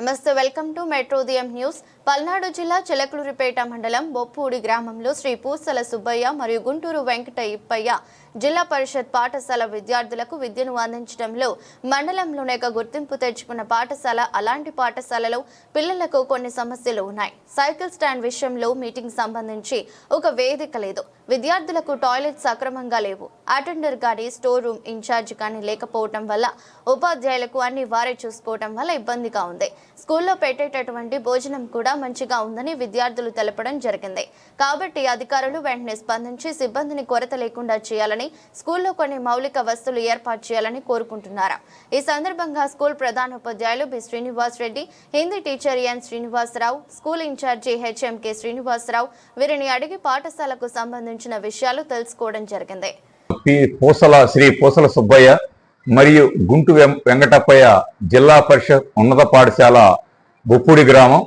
నమస్తే welcome to మెట్రోదియం news. Palnadu జిల్లా చిలకలూరిపేట మండలం బొప్పూడి గ్రామంలో శ్రీ పూసల సుబ్బయ్య మరియు గుంటూరు వెంకట ఇప్పయ్య జిల్లా పరిషత్ పాఠశాల విద్యార్థులకు విద్యను అందించడంలో మండలంలోనే ఒక గుర్తింపు తెచ్చుకున్న పాఠశాల అలాంటి పాఠశాలలో పిల్లలకు కొన్ని సమస్యలు ఉన్నాయి. సైకిల్ స్టాండ్ విషయంలో మీటింగ్ సంబంధించి ఒక వేదిక లేదు. విద్యార్థులకు టాయిలెట్ సక్రమంగా లేవు. అటెండర్ కానీ స్టోర్ రూమ్ ఇన్ఛార్జ్ కానీ లేకపోవటం వల్ల ఉపాధ్యాయులకు అన్ని వారే చూసుకోవటం వల్ల ఇబ్బందిగా ఉంది. స్కూల్లో పెట్టేటటువంటి భోజనం కూడా మంచిగా ఉందని విద్యార్థులు తెలపడం జరిగింది. కాబట్టి అధికారులు వెంటనే స్పందించి సిబ్బందిని కొరత లేకుండా చేయాలని స్కూల్లో కొన్ని మౌలిక వస్తువులు ఏర్పాటు చేయాలని కోరుకుంటున్నారు? ఈ సందర్భంగా స్కూల్ ప్రధానోపాధ్యాయులు B. Srinivas Reddy Hindi teacher N. Srinivasarao school incharge HMK Srinivasarao వీరిని అడిగి పాఠశాలకు సంబంధించిన విషయాలు తెలుసుకోవడం జరిగింది. పూసల శ్రీ పూసల సుబ్బయ్య మరియు గుంటు వెం- వెంకటప్పయ్య జిల్లా పరిషత్ ఉన్నత పాఠశాల బొప్పూడి గ్రామం.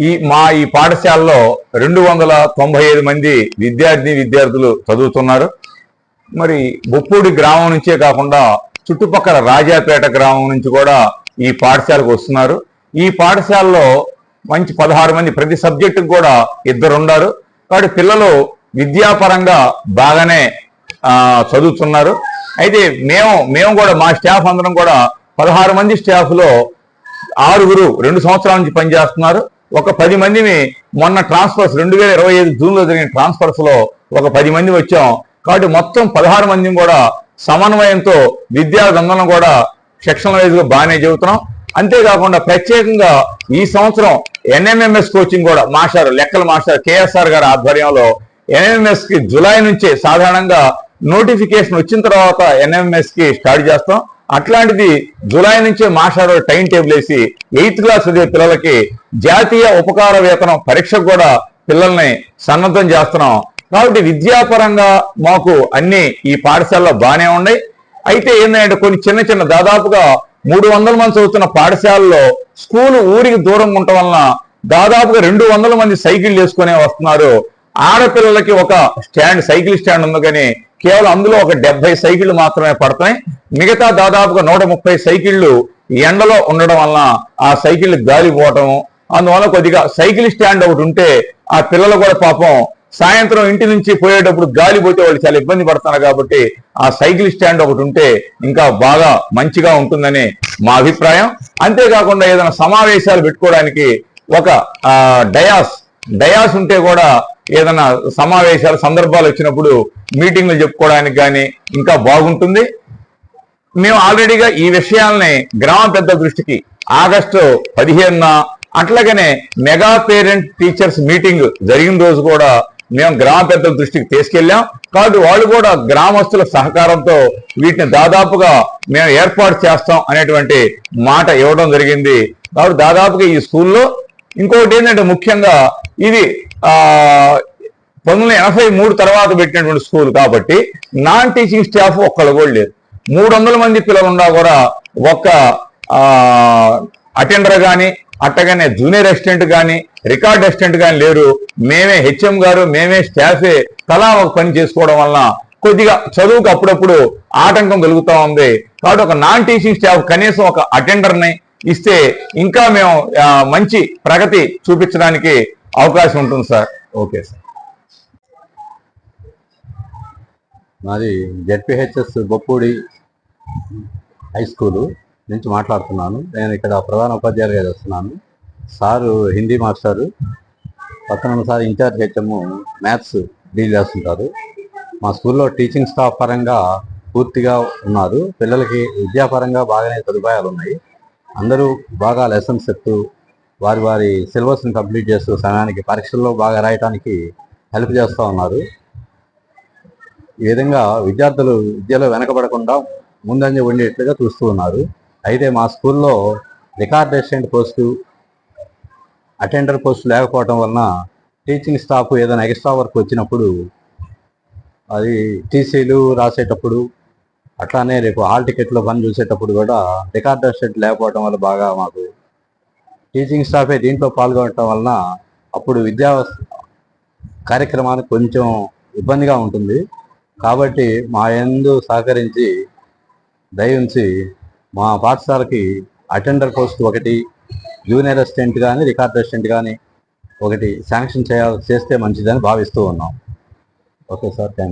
ఈ మా ఈ పాఠశాలలో రెండు వందల తొంభై ఐదు మంది విద్యార్థి విద్యార్థులు చదువుతున్నారు. మరి బొప్పూడి గ్రామం నుంచే కాకుండా చుట్టుపక్కల రాజాపేట గ్రామం నుంచి కూడా ఈ పాఠశాలకు వస్తున్నారు. ఈ పాఠశాలలో మంచి పదహారు మంది ప్రతి సబ్జెక్టుకు కూడా ఇద్దరు ఉన్నారు కాబట్టి పిల్లలు విద్యాపరంగా బాగానే చదువుతున్నారు. అయితే మేము మేము కూడా మా స్టాఫ్ అందరం కూడా పదహారు మంది స్టాఫ్లో ఆరుగురు రెండు సంవత్సరాల నుంచి పనిచేస్తున్నారు. ఒక పది మందిని మొన్న ట్రాన్స్ఫర్స్ రెండు వేల ఇరవై ఐదు జూన్లో జరిగిన ట్రాన్స్ఫర్స్లో ఒక పది మంది వచ్చాం. కాబట్టి మొత్తం పదహారు మందిని కూడా సమన్వయంతో విద్యా కూడా సెక్షన్ వైజ్గా బాగానే చెబుతున్నాం. అంతేకాకుండా ప్రత్యేకంగా ఈ సంవత్సరం ఎన్ఎంఎంఎస్ కోచింగ్ కూడా మాస్టర్ లెక్కల మాస్టర్ కేఎస్ఆర్ గారి ఆధ్వర్యంలో ఎన్ఎంఎస్కి జులై నుంచే సాధారణంగా నోటిఫికేషన్ వచ్చిన తర్వాత ఎన్ఎంఎస్కి స్టార్ట్ చేస్తాం. అట్లాంటిది జులై నుంచే మాస్టర్ టైం టేబుల్ వేసి ఎయిత్ క్లాస్ చదివే పిల్లలకి జాతీయ ఉపకార వేతనం పరీక్షకు కూడా పిల్లల్ని సన్నద్ధం చేస్తున్నాం. కాబట్టి విద్యాపరంగా మాకు అన్ని ఈ పాఠశాలలో బాగానే ఉన్నాయి. అయితే ఏంటంటే కొన్ని చిన్న చిన్న దాదాపుగా మూడు వందల మంది చదువుతున్న పాఠశాలలో స్కూల్ ఊరికి దూరంగా ఉండటం వలన దాదాపుగా రెండు వందల మంది సైకిల్ చేసుకునే వస్తున్నారు. ఆడపిల్లలకి ఒక స్టాండ్ సైకిల్ స్టాండ్ ఉంది కానీ కేవలం అందులో ఒక డెబ్బై సైకిళ్ళు మాత్రమే పడతాయి. మిగతా దాదాపుగా నూట ముప్పై సైకిళ్ళు ఎండలో ఉండడం వలన ఆ సైకిల్ గాలి పోవటం అందువల్ల కొద్దిగా సైకిల్ స్టాండ్ ఒకటి ఉంటే ఆ పిల్లలు కూడా పాపం సాయంత్రం ఇంటి నుంచి పోయేటప్పుడు గాలి పోతే వాళ్ళు చాలా ఇబ్బంది పడుతున్నారు కాబట్టి ఆ సైకిల్ స్టాండ్ ఒకటి ఉంటే ఇంకా బాగా మంచిగా ఉంటుందని మా అభిప్రాయం. అంతేకాకుండా ఏదైనా సమావేశాలు పెట్టుకోవడానికి ఒక డయాస్ డయాస్ ఉంటే కూడా ఏదైనా సమావేశాలు సందర్భాలు వచ్చినప్పుడు మీటింగ్లు చెప్పుకోవడానికి కానీ ఇంకా బాగుంటుంది. మేము ఆల్రెడీగా ఈ విషయాల్ని గ్రామ పెద్ద దృష్టికి ఆగస్టు పదిహేనున అట్లాగనే మెగా పేరెంట్ టీచర్స్ మీటింగ్ జరిగిన రోజు కూడా మేము గ్రామ పెద్దల దృష్టికి తీసుకెళ్ళాం. కాబట్టి వాళ్ళు కూడా గ్రామస్తుల సహకారంతో వీటిని దాదాపుగా మేము ఏర్పాటు చేస్తాం అనేటువంటి మాట ఇవ్వడం జరిగింది. కాబట్టి దాదాపుగా ఈ స్కూల్లో ఇంకొకటి ఏంటంటే ముఖ్యంగా ఇది ఆ పంతొమ్మిది ఎనభై మూడు తర్వాత పెట్టినటువంటి స్కూల్ కాబట్టి నాన్ టీచింగ్ స్టాఫ్ ఒక్కళ్ళు కూడా లేరు. మూడు వందల మంది పిల్లలు ఉన్నా కూడా ఒక్క అటెండర్ కానీ అట్టగానే జూనియర్ అసిస్టెంట్ కానీ రికార్డ్ అసిస్టెంట్ కానీ లేరు. మేమే హెచ్ఎం గారు మేమే స్టాఫే. తలా ఒక పని చేసుకోవడం వలన కొద్దిగా చదువుకు అప్పుడప్పుడు ఆటంకం కలుగుతూ ఉంది. కాబట్టి ఒక నాన్ టీచింగ్ స్టాఫ్ కనీసం ఒక అటెండర్ని ఇస్తే ఇంకా మేము మంచి ప్రగతి చూపించడానికి అవకాశం ఉంటుంది సార్. Okay sir. మాది జెడ్పిహెచ్ఎస్ బొప్పూడి హై స్కూలు నుంచి మాట్లాడుతున్నాను. నేను ఇక్కడ ప్రధాన ఉపాధ్యాయులుగా చేస్తున్నాను. సారు హిందీ మాస్టారు పక్కన sir incharge HM maths deal చేస్తుంటారు. మా స్కూల్లో టీచింగ్ స్టాఫ్ పరంగా పూర్తిగా ఉన్నారు. పిల్లలకి విద్యాపరంగా బాగానే సదుపాయాలు ఉన్నాయి. అందరూ బాగా లెసన్స్ చెప్తూ వారి వారి సిలబస్ని కంప్లీట్ చేస్తూ సమయానికి పరీక్షల్లో బాగా రాయటానికి హెల్ప్ చేస్తూ ఉన్నారు. ఈ విధంగా విద్యార్థులు విద్యలో వెనకబడకుండా ముందంజ ఉండేట్లుగా చూస్తూ ఉన్నారు. అయితే మా స్కూల్లో record assistant post attender post లేకపోవడం వలన టీచింగ్ స్టాఫ్ ఏదైనా ఎక్స్ట్రా వర్క్ వచ్చినప్పుడు అది టీసీలు రాసేటప్పుడు అట్లానే రేపు హాల్ టికెట్లో పని చూసేటప్పుడు కూడా రికార్డ్ అసిస్టెంట్ లేకపోవడం వల్ల బాగా మాకు టీచింగ్ స్టాఫే దీంట్లో పాల్గొనటం వలన అప్పుడు విద్యా కార్యక్రమానికి కొంచెం ఇబ్బందిగా ఉంటుంది. కాబట్టి మా ఎందు సహకరించి దయించి మా పాఠశాలకి అటెండర్ పోస్ట్ ఒకటి జూనియర్ అసిస్టెంట్ కానీ రికార్డ్ అసిస్టెంట్ కానీ ఒకటి శాంక్షన్ చేయాలి చేస్తే మంచిదని భావిస్తూ ఉన్నాం. Okay sir thank